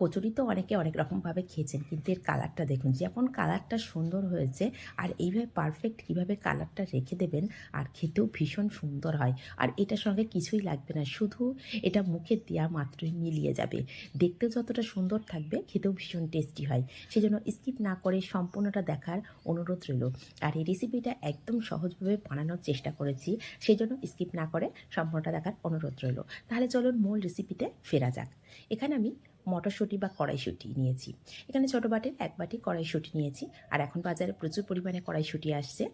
কচুরি তো অনেকে অনেক রকমভাবে খেয়েছেন, কিন্তু এর কালারটা দেখুন, যেমন কালারটা সুন্দর হয়েছে আর এইভাবে পারফেক্ট কীভাবে কালারটা রেখে দেবেন আর খেতেও ভীষণ সুন্দর হয়। আর এটার সঙ্গে কিছুই লাগবে না, শুধু এটা মুখে দেওয়া মাত্রই মিলিয়ে যাবে। দেখতেও যতটা সুন্দর থাকবে, খেতেও ভীষণ টেস্টি হয়। সেই জন্য স্কিপ না করে সম্পূর্ণটা দেখার অনুরোধ রইল। আর এই রেসিপিটা একদম সহজভাবে বানানোর চেষ্টা করেছি সেই জন্য স্কিপ না করে সম্পূর্ণটা দেখার অনুরোধ রইল। তাহলে চলুন মূল রেসিপিতে ফেরা যাক। এখানে আমি মটরশুঁটি বা কড়াইশুঁটি নিয়েছি। এখানে ছোটো বাটির এক বাটি কড়াইশুঁটি নিয়েছি। আর এখন বাজারে প্রচুর পরিমাণে কড়াইশুঁটি আসছে।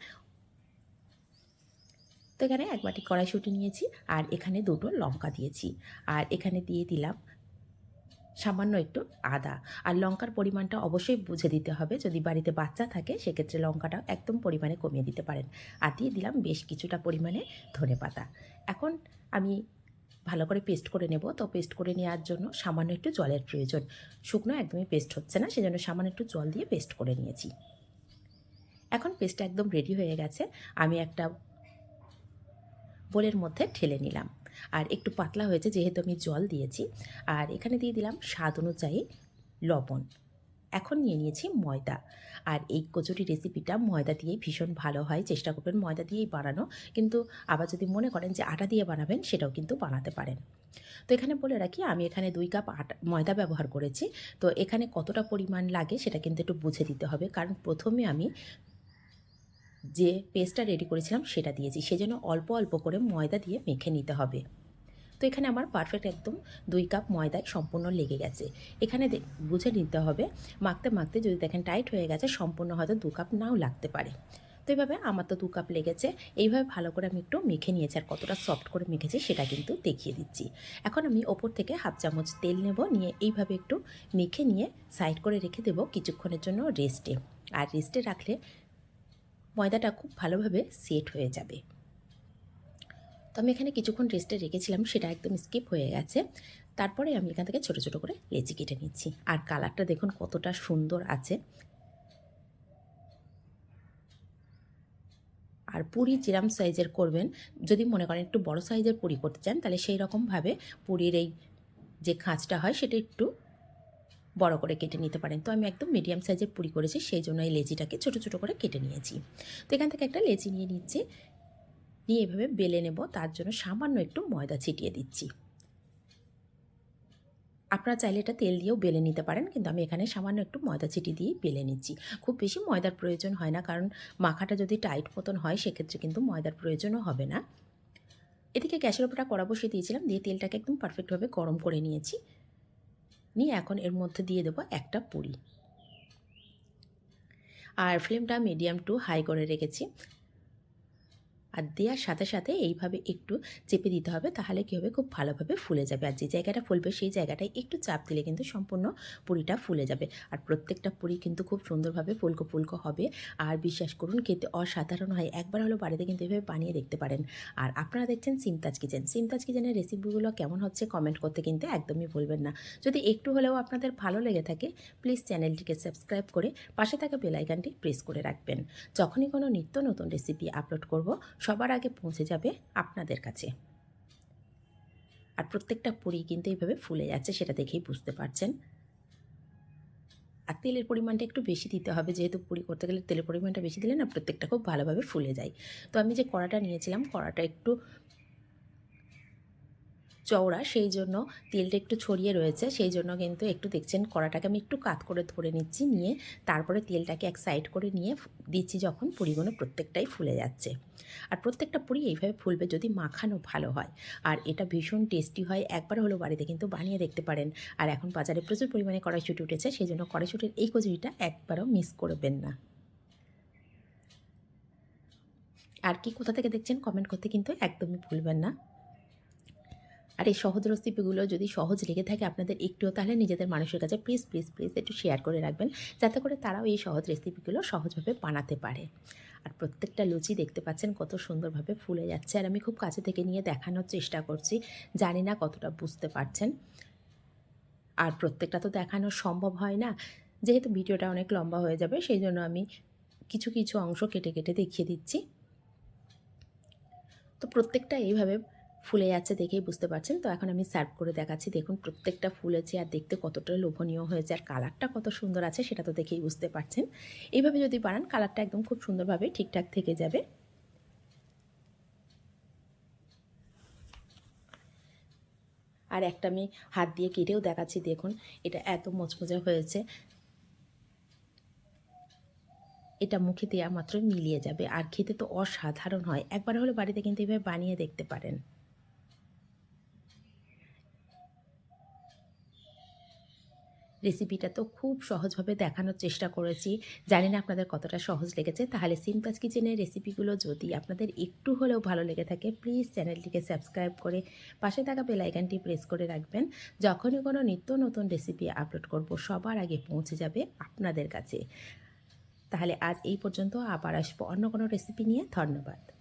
তো এখানে এক বাটি কড়াইশুঁটি নিয়েছি আর এখানে দুটো লঙ্কা দিয়েছি। আর এখানে দিয়ে দিলাম সামান্য একটু আদা। আর লঙ্কার পরিমাণটা অবশ্যই বুঝে দিতে হবে। যদি বাড়িতে বাচ্চা থাকে, সেক্ষেত্রে লঙ্কাটা একদম পরিমাণে কমিয়ে দিতে পারেন। আর দিয়ে দিলাম বেশ কিছুটা পরিমাণে ধনে পাতা এখন আমি ভালো করে পেস্ট করে নেব। তো পেস্ট করে নেওয়ার জন্য সামান্য একটু জলের প্রয়োজন। শুকনো একদমই পেস্ট হচ্ছে না, সেজন্য সামান্য একটু জল দিয়ে পেস্ট করে নিয়েছি। এখন পেস্টটা একদম রেডি হয়ে গেছে। আমি একটা বোলের মধ্যে ঠেলে নিলাম। আর একটু পাতলা হয়েছে, যেহেতু আমি জল দিয়েছি। আর এখানে দিয়ে দিলাম স্বাদ অনুযায়ী লবণ। এখন নিয়ে নিয়েছি ময়দা। আর এই কচুরি রেসিপিটা ময়দা দিয়েই ভীষণ ভালো হয়, চেষ্টা করবেন ময়দা দিয়েই বানানো। কিন্তু আবার যদি মনে করেন যে আটা দিয়ে বানাবেন, সেটাও কিন্তু বানাতে পারেন। তো এখানে বলে রাখি, আমি এখানে দুই কাপ আটা, ময়দা ব্যবহার করেছি। তো এখানে কতটা পরিমাণ লাগে সেটা কিন্তু একটু বুঝে দিতে হবে। কারণ প্রথমে আমি যে পেস্টটা রেডি করেছিলাম, সেটা দিয়েছি। সেজন্য অল্প অল্প করে ময়দা দিয়ে মেখে নিতে হবে। তো এখানে আমার পারফেক্ট একদম দুই কাপ ময়দায় সম্পূর্ণ লেগে গেছে। এখানে বুঝে নিতে হবে, মাখতে মাখতে যদি দেখেন টাইট হয়ে গেছে, সম্পূর্ণ হয়তো দু কাপ নাও লাগতে পারে। তো এইভাবে আমার তো দু কাপ লেগেছে, এইভাবে ভালো করে আমি একটু মেখে নিয়েছি আর কতটা সফট করে মেখেছি সেটা কিন্তু দেখিয়ে দিচ্ছি। এখন আমি ওপর থেকে হাফ চামচ তেল নেব, নিয়ে এইভাবে একটু মেখে নিয়ে সাইড করে রেখে দেবো কিছুক্ষণের জন্য রেস্টে আর রেস্টে রাখলে ময়দাটা খুব ভালোভাবে সেট হয়ে যাবে। তো আমি এখানে কিছুক্ষণ রেস্টে রেখেছিলাম, সেটা একদম স্কিপ হয়ে গেছে। তারপরে আমি এখান থেকে ছোটো ছোটো করে লেচি কেটে নিচ্ছি। আর কালারটা দেখুন কতটা সুন্দর আছে। আর পুরি যেরাম সাইজের করবেন, যদি মনে করেন একটু বড় সাইজের পুরি করতে চান, তাহলে সেই রকমভাবে পুরীর এই যে খাঁচটা হয়, সেটা একটু বড় করে কেটে নিতে পারেন। তো আমি একদম মিডিয়াম সাইজের পুরি করেছি, সেই জন্য এই লেচিটাকে ছোটো ছোটো করে কেটে নিয়েছি। তো এখান থেকে একটা লেচি নিয়ে নিচ্ছি। নিয়ে এভাবে বেলে নেব, তার জন্য সামান্য একটু ময়দা ছিটিয়ে দিচ্ছি। আপনারা চাইলে এটা তেল দিয়েও বেলে নিতে পারেন, কিন্তু আমি এখানে সামান্য একটু ময়দা ছিটি দিয়েই বেলে নিচ্ছি। খুব বেশি ময়দার প্রয়োজন হয় না, কারণ মাখাটা যদি টাইট মতন হয়, সেক্ষেত্রে কিন্তু ময়দার প্রয়োজনও হবে না। এদিকে গ্যাসের ওপরটা কড়া বসিয়ে দিয়েছিলাম, দিয়ে তেলটাকে একদম পারফেক্টভাবে গরম করে নিয়েছি। নিয়ে এখন এর মধ্যে দিয়ে দেবো একটা পুরি। আর ফ্লেমটা মিডিয়াম টু হাই করে রেখেছি। আর দেওয়ার সাথে সাথে এইভাবে একটু চেপে দিতে হবে, তাহলে কী হবে? খুব ভালোভাবে ফুলে যাবে। আর যে জায়গাটা ফুলবে, সেই জায়গাটায় একটু চাপ দিলে কিন্তু সম্পূর্ণ পুরিটা ফুলে যাবে। আর প্রত্যেকটা পুরি কিন্তু খুব সুন্দরভাবে ফুলকো ফুলকো হবে। আর বিশ্বাস করুন, খেতে অসাধারণ হয়। একবার হলো বাড়িতে কিন্তু এভাবে বানিয়ে দেখতে পারেন। আর আপনারা দেখছেন সিমতাজ কিচেন। সিমতাজ কিচেনের রেসিপিগুলো কেমন হচ্ছে কমেন্ট করতে কিন্তু একদমই ভুলবেন না। যদি একটু হলেও আপনাদের ভালো লেগে থাকে প্লিজ চ্যানেলটিকে সাবস্ক্রাইব করে পাশে থাকা বেলাইকানটি প্রেস করে রাখবেন। যখনই কোনো নিত্য নতুন রেসিপি আপলোড করব সবার আগে পৌঁছে যাবে আপনাদের কাছে। আর প্রত্যেকটা পুরি কিন্তু এইভাবে ফুলে যাচ্ছে সেটা দেখেই বুঝতে পারছেন। আর তেলের পরিমাণটা একটু বেশি দিতে হবে, যেহেতু পুরি করতে গেলে তেলের পরিমাণটা বেশি দিলে না প্রত্যেকটা খুব ভালোভাবে ফুলে যায়। তো আমি যে কড়াটা নিয়েছিলাম, কড়াটা একটু চওড়া, সেই জন্য তেলটা একটু ছড়িয়ে রয়েছে, সেই জন্য কিন্তু একটু দেখছেন কড়াটাকে আমি একটু কাত করে ধরে নিচ্ছি, নিয়ে তারপরে তেলটাকে এক সাইড করে নিয়ে দিচ্ছি যখন পুরিগুলো প্রত্যেকটাই ফুলে যাচ্ছে। আর প্রত্যেকটা পুরি এইভাবে ফুলবে যদি মাখানো ভালো হয়। আর এটা ভীষণ টেস্টি হয়। একবার হলো বাড়িতে কিন্তু বানিয়ে দেখতে পারেন। আর এখন বাজারে প্রচুর পরিমাণে কড়াইশুটি উঠেছে, সেই জন্য কড়াইশুটির এই কচুরিটা একবারও মিস করবেন না। আর কি কোথা থেকে দেখছেন কমেন্ট করতে কিন্তু একদমই ভুলবেন না। আর এই সহজ রেসিপিগুলো যদি সহজ লেগে থাকে আপনাদের একটুও, তাহলে নিজেদের মানুষের কাছে প্লিজ প্লিজ প্লিজ একটু শেয়ার করে রাখবেন, যাতে করে তারাও এই সহজ রেসিপিগুলো সহজভাবে বানাতে পারে। আর প্রত্যেকটা লুচি দেখতে পাচ্ছেন কত সুন্দরভাবে ফুলে যাচ্ছে, আর আমি খুব কাছে থেকে নিয়ে দেখানোর চেষ্টা করছি, জানি না কতটা বুঝতে পারছেন। আর প্রত্যেকটা তো দেখানো সম্ভব হয় না, যেহেতু ভিডিওটা অনেক লম্বা হয়ে যাবে, সেই জন্য আমি কিছু কিছু অংশ কেটে কেটে দেখিয়ে দিচ্ছি। তো প্রত্যেকটা এইভাবে ফুলে যাচ্ছে দেখেই বুঝতে পারছেন। তো এখন আমি সার্ভ করে দেখাচ্ছি। দেখুন, প্রত্যেকটা ফুলেছে আর দেখতে কতটা লোভনীয় হয়েছে আর কালারটা কত সুন্দর আছে সেটা তো দেখেই বুঝতে পারছেন। এইভাবে যদি বানান, কালারটা একদম খুব সুন্দরভাবে ঠিকঠাক থেকে যাবে। আর একটা আমি হাত দিয়ে কেটেও দেখাচ্ছি, দেখুন, এটা এত মচমচা হয়েছে। এটা মুখে দেওয়া মাত্র মিলিয়ে যাবে। আর খেতে তো অসাধারণ হয়। একবার হলে বাড়িতে কিন্তু এভাবে বানিয়ে দেখতে পারেন। রেসিপিটা তো খুব সহজভাবে দেখানোর চেষ্টা করেছি। জানি না আপনাদের কতটা সহজ লেগেছে। তাহলে সিমতাজ কিচেনের রেসিপিগুলো যদি আপনাদের একটু হলেও ভালো লেগে থাকে প্লিজ চ্যানেলটিকে সাবস্ক্রাইব করে পাশে থাকা বেল আইকনটি প্রেস করে রাখবেন। যখনই কোনো নিত্য নতুন রেসিপি আপলোড করব, সবার আগে পৌঁছে যাবে আপনাদের কাছে। তাহলে আজ এই পর্যন্ত আবার আসব অন্য কোনো রেসিপি নিয়ে। ধন্যবাদ।